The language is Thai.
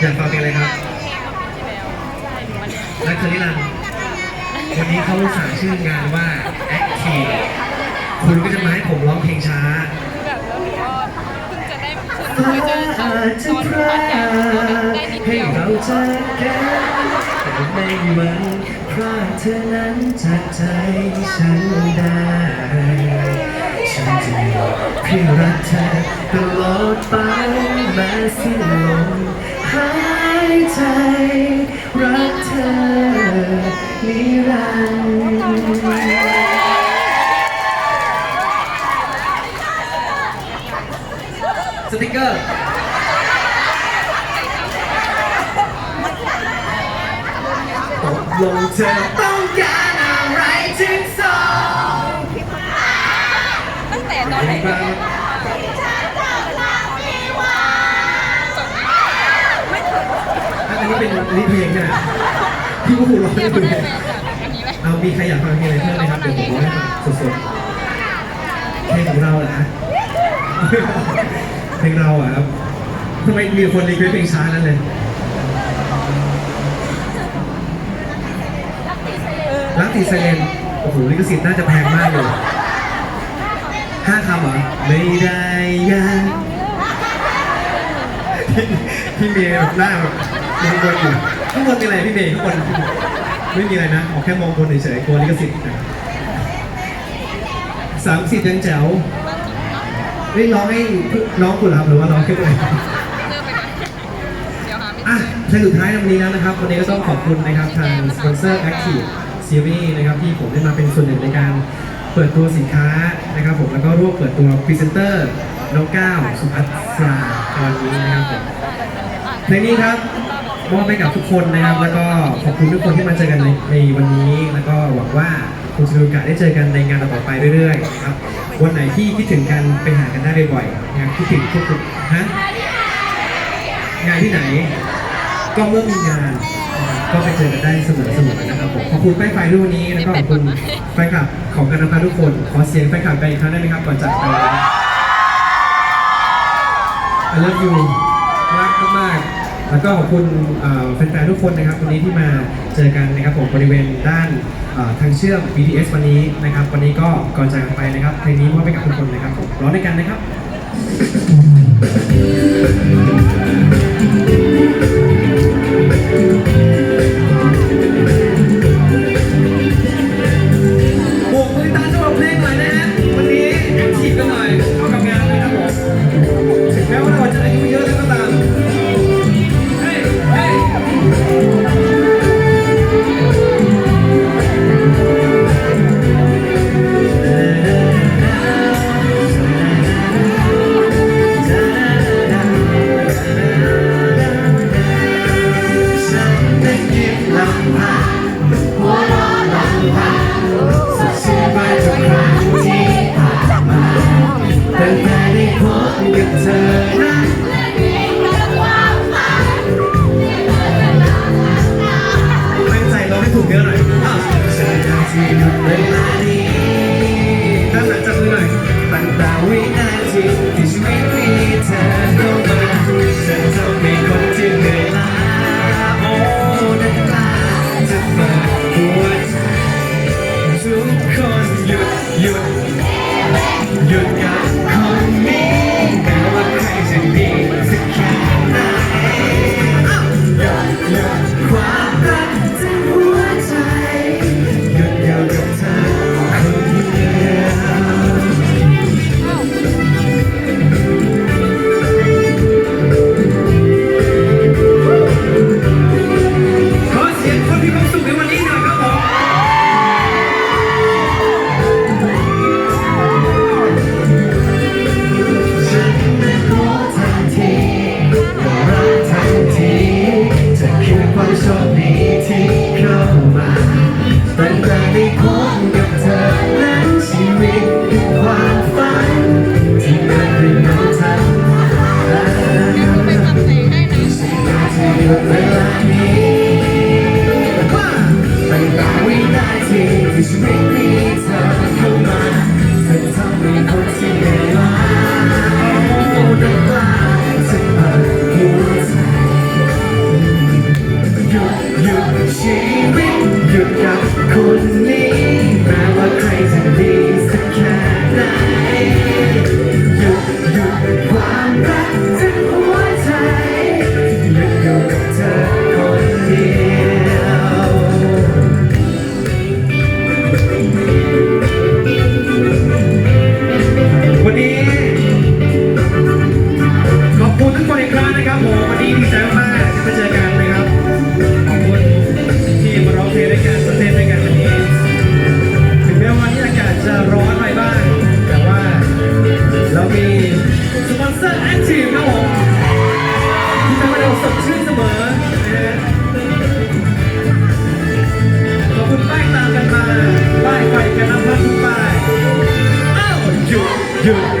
อยากฟังเพลงอะไรครับนักคณิรันดร์วันนี้เขาสั่งชื่องานว่า Active คุณก็จะมาให้ผมร้องเพลงช้าแบบแล้วก็เพิ่งจะได้คือาไปเจอเขาอาจะพพัรากใหญ่ได้นิดให้เดียวเราจอกันแต่ไม่วันพรากเธอนั้นจากใจฉันได้ ฉันจะอยู่เพื่อรักเธอตลอดไปแม้สิ้นลมหายใจ รักเธอนิรันดร์สติกเกอร์ตกลงเธอ นี้เป็นอันนี้เพลงใช่ไหมพี่ก็หูร้องเนี่ยไม่เขาเป็นได้ไรแฟนจากอันนี้เลยเอามีใครอยากฟังเพลงอะไรเพิ่มไหมครับเดี๋ยวผมร้องให้ฟังสดๆเพลงของเราเหรอฮะเพลงเราอะครับทำไมมีคนรีเควสเพลงช้านั้นเลยรักติดไซเลนโอ้โหลิขสิทธิ์น่าจะแพงมากเลยห้าคำเหรอไม่ได้ยังพี่เมย์หน้าแบบ มองบนอยู่ข้างบนมีอะไรพี่เมย์ข้างบนไม่มีอะไรนะออกแค่มองบนเฉยๆกลัวลิขสิทธิ์นะสามสิบยังแจ๋วนี่ร้องให้น้องคุณรอครับหรือว่าร้องให้ตัวเองเลิกไปอนเดี๋ยวหาไม่อะเจอเพลงสุดท้ายในวันนี้แล้วนะครับ วันนี้ก็ต้องขอบคุณนะครับทางสปอนเซอร์ Active Series นะครับที่ผมได้มาเป็นส่วนหนึ่งในการเปิดตัวสินค้านะครับผมแล้วก็ร่วมเปิดตัวพรีเซนเตอร์น้องก้าวสุภัทราในวันนี้นะครับผม เพลงนี้ครับมอบให้กับทุกคนนะครับ แล้วก็ขอบคุณทุกคนที่มาเจอกันในในวันนี้ แล้วก็หวังว่าคงจะมีโอกาสได้เจอกันในงานต่อไปเรื่อยๆนะครับ วันไหนที่คิดถึงกันไปหากันได้บ่อยๆงานคิดถึงทุกๆฮะงานที่ไหน ก็เมื่อมีงาน ก็ไปเจอกันได้เสมอเสมอนะครับผมขอบคุณแป้งไฟด้วยวันนี้แล้วก็ขอบคุณแฟนคลับของกันนะครับทุกคน ขอเสียงแฟนคลับไปอีกครั้งได้ไหมครับก่อนจากไป I love you รักมากๆ แล้วก็ขอบคุณแฟนๆทุกคนนะครับวันนี้ที่มาเจอกันนะครับผมบริเวณด้านทางเชื่อม BTS วันนี้นะครับ วันนี้ก็ก่อนจากไปนะครับเพลงนี้มอบให้กับทุกคนนะครับผมร้องด้วยกันนะครับ Gölgen ทีที่ชีวิตนี้เธอเข้ามาเธอทำให้คนที่เหนื่อยล้าโด้กล้จะเปิหัวใจหยุดหยุดชีวิตหยุดกับคนนี้แม้ว่าใครจะดีสักแค่ไหนหยุดหยุดความรัก you.